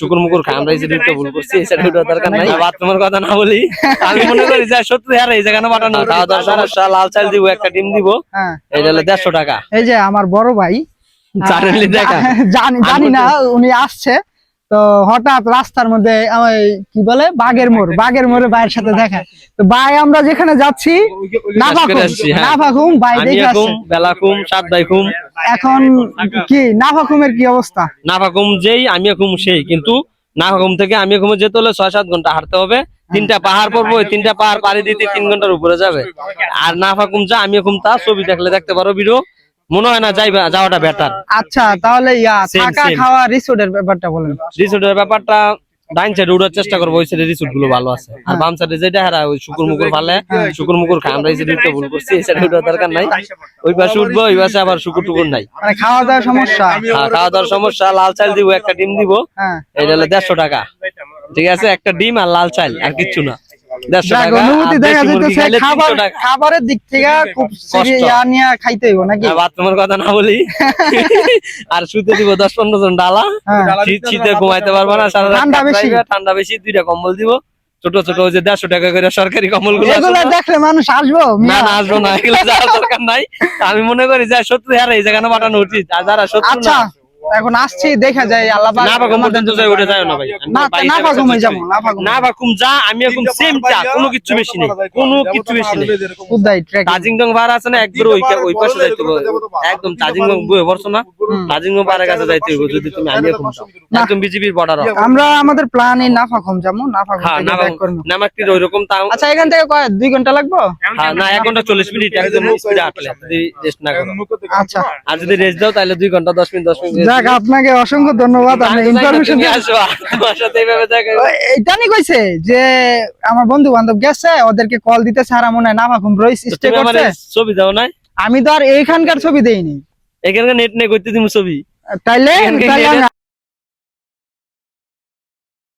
শুকুর মুকুর খান আমরা এই সাইডে ভুল করছি এই দরকার নাই। বাথরুমের কথা না বলি আমি মনে করি যে সত্যি আর এই পাঠানো খাওয়া সমস্যা লাল চাল দিব একটা ডিম দিব। হ্যাঁ। এই হলো দেড়শো টাকা। এই যে আমার বড় ভাই জানি না উনি আসছে। তো হঠাৎ রাস্তার মধ্যে কি বলে বাগের মোড় বাগের মোড়ে ভাইয়ের সাথে দেখা। তো ভাই আমরা যেখানে যাচ্ছি নাফাকুম ভাই দেখে সাত এখন কি নাফাকুমের কি অবস্থা? নাফাকুম যেই আমি একুম সেই। কিন্তু নাফাকুম থেকে আমি একুমে যেতে হলে ছয় সাত ঘণ্টা হাঁটতে হবে। তিনটা পাহাড় পড়ব তিনটা পাহাড় পাড়ি দিতে তিন ঘণ্টার উপরে যাবে। আর নাফাকুম যা আমি একুম তা ছবি দেখলে দেখতে পারো ভিডিও। মনে হয় না যাইবা যাওয়াটা বেটার আচ্ছা তাহলে ইয়া থাকা খাওয়া রিসোর্টের ব্যাপারটা বলেন। রিসোর্টের ব্যাপারটা ডাইন সাইডে উড়ার চেষ্টা করব ওই সাইডে রিসোর্টগুলো ভালো আছে। আর বাম সাইডে যেটা হারা ওই শুকুর মুকুর ফালে শুকুর মুকুর খাই আমরা এই সাইডে ভুল করছি এই সাইডে উঠার দরকার নাই। ওই পাশে উঠবো ওই পাশে আবার শুকুর টুকুর নাই। মানে খাওয়া দাওয়ার সমস্যা? হ্যাঁ, খাওয়া দাওয়ার সমস্যা লাল চাল দিব একটা ডিম দিব। হ্যাঁ। এটা হলো দেড়শো টাকা। ঠিক আছে একটা ডিম আর লাল চাল আর কিচ্ছু না। অনুভূতি দেখা দেশি মুরগি যাইতেছে খাইলে খাবার খাবারের দিক থেকে খুব ইয়া নিয়ে খাইতে হইব নাকি? বাথরুমের কথা না বলি। আর শুতে দিব দশ পনেরো জন ডালা। হ্যাঁ। শীত- শীতে ঘুমাইতে পারব না সারা ঠান্ডা বেশি। ঠান্ডা বেশি দুইটা কম্বল দিব। ছোট ছোট ওই যে দেড়শো টাকা করে সরকারি কম্বলগুলো দেখলে মানুষ আসব না আসব না এগুলো যাওয়ার দরকার নাই। আমি মনে করি যে শত্রু আর এই জায়গায় পাঠানো উচিত। আর যারা শত্রু আচ্ছা। না এখন আসছি দেখা যায় আল্লাহ পাক না যাই উঠে যায় না ভাই। না না পাকুমে যাব না পাকুমে না বাকুম যা আমি এখন সেম কোনো কিছু বেশি নেই। কোনো কিছু বেশি নেই। ট্রেক। তাজিংডং বার আছে না একবার ওই ওই পাশে যাইতে হবে। একদম তাজিংডং বয়ে পড়ছো না। তাজিংডং পাড়ের কাছে যাইতে হবে যদি তুমি আমি এখন একদম বিজেপির বর্ডার আমরা আমাদের প্ল্যান এই নাফাকুম যাব নাফাকুম হ্যাঁ থেকে না করব। নামাকটির ওইরকম তাও আচ্ছা এখান থেকে কয় দুই ঘণ্টা লাগবো? হ্যাঁ না এক ঘণ্টা চল্লিশ মিনিট একদম স্পিডে হাঁটলে যদি রেস্ট না করো। আচ্ছা। আর যদি রেস্ট দাও তাহলে দুই ঘণ্টা দশ মিনিট দশ মিনিট rest যাক আপনাকে অসংখ্য ধন্যবাদ। ইনফরমেশন এটা নিয়ে কইছে যে আমার বন্ধু বান্ধব গেছে ওদেরকে কল দিতে সারা মনে হয় নাফাকুম রইস স্টে করছে। ছবি দাও নাই? আমি তো আর এইখানকার ছবি দেইনি। এখানকার নেট নেই করতে দিমু ছবি। তাইলে